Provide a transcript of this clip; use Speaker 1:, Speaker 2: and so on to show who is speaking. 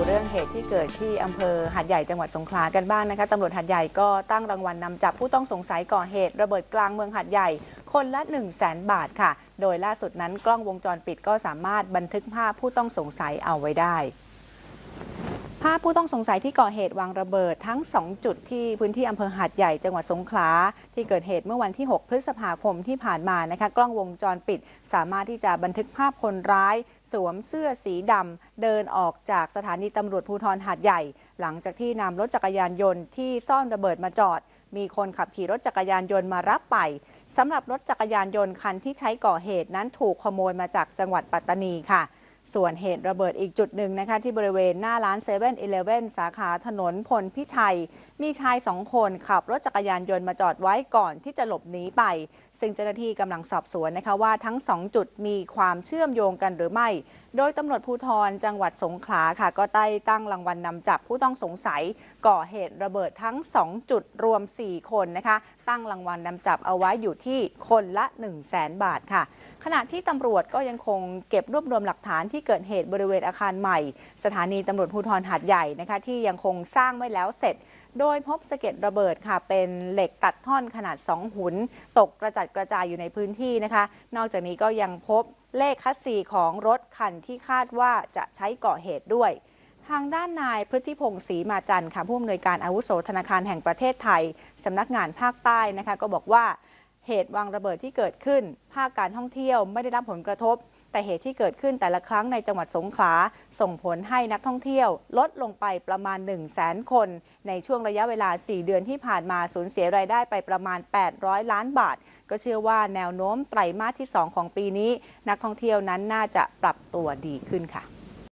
Speaker 1: ดูเรื่องเหตุที่เกิดที่อำเภอหัดใหญ่จังหวัดสงขลากันบ้างนะคะตำรวจหัดใหญ่ก็ตั้งรางวัลนนำจับผู้ต้องสงสัยก่อเหตุ ระเบิดกลางเมืองหัดใหญ่ คนละ 1 0 0 0 0แบาทค่ะ โดยล่าสุดนั้นกล้องวงจรปิดก็สามารถบันทึกภาพผู้ต้องสงสัยเอาไว้ได้ ภาพผู้ต้องสงสัยที่ก่อเหตุวางระเบิดทั้ง 2 จุดที่พื้นที่อำเภอหาดใหญ่จังหวัดสงขลาที่เกิดเหตุเมื่อวันที่ 6 พฤษภาคมที่ผ่านมานะคะกล้องวงจรปิด สามารถที่จะบันทึกภาพคนร้าย สวมเสื้อสีดำเดินออกจากสถานีตำรวจภูธรหาดใหญ่ หลังจากที่นำรถจักรยานยนต์ที่ซ่อนระเบิดมาจอด มีคนขับขี่รถจักรยานยนต์มารับไปสำหรับรถจักรยานยนต์คันที่ใช้ก่อเหตุนั้นถูกขโมยมาจากจังหวัดปัตตานีค่ะ ส่วนเหตุระเบิดอีกจุดหนึ่งนะคะที่บริเวณหน้าร้าน7 e เ e ่ e อสาขาถนนพลพิชัย มีชายสองคนขับรถจักรยานยนต์มาจอดไว้ก่อนที่จะหลบหนีไป ซึ่งเจ้าหน้าที่กำลังสอบสวนนะคะว่าทั้งสองจุดมีความเชื่อมโยงกันหรือไม่ โดยตำรวจภูธรจังหวัดสงขลาค่ะ ก็ได้ตั้งรางวัลนนำจับผู้ต้องสงสัย ก่อเหตุระเบิดทั้ง 2 จุดรวม 4 คนนะคะ ตั้งรางวัลนนำจับเอาไว้อยู่ที่คนละ 1 0 0 0 0แสนบาทค่ะ ขณะที่ตำรวจก็ยังคงเก็บรวบรวมหลักฐานที่ที่เกิดเหตุบริเวณอาคารใหม่ สถานีตำรวจภูธรหาดใหญ่นะคะที่ยังคงสร้างไม่แล้วเสร็จ โดยพบสะเก็ดระเบิดค่ะ เป็นเหล็กตัดท่อนขนาด 2 หุน ตกกระจัดกระจายอยู่ในพื้นที่นะคะ นอกจากนี้ก็ยังพบเลขคัสซีของรถคันที่คาดว่าจะใช้ก่อเหตุด้วยทางด้านนายพฤติพงศ์ศรีมาจันทร์ค่ะผู้อำนวยการอาวุโสธนาคารแห่งประเทศไทยสำนักงานภาคใต้นะคะก็บอกว่า เหตุวางระเบิดที่เกิดขึ้น ภาคการท่องเที่ยวไม่ได้รับผลกระทบ แต่เหตุที่เกิดขึ้นแต่ละครั้งในจังหวัดสงขลาส่งผลให้นักท่องเที่ยวลดลงไปประมาณ 1 0 0 0 0แสนคน ในช่วงระยะเวลา 4 เดือนที่ผ่านมาสูญเสียรายได้ไปประมาณ 800 ล้านบาท ก็เชื่อว่าแนวโน้มไตรมาสที่ 2 ของปีนี้ นักท่องเที่ยวนั้นน่าจะปรับตัวดีขึ้นค่ะ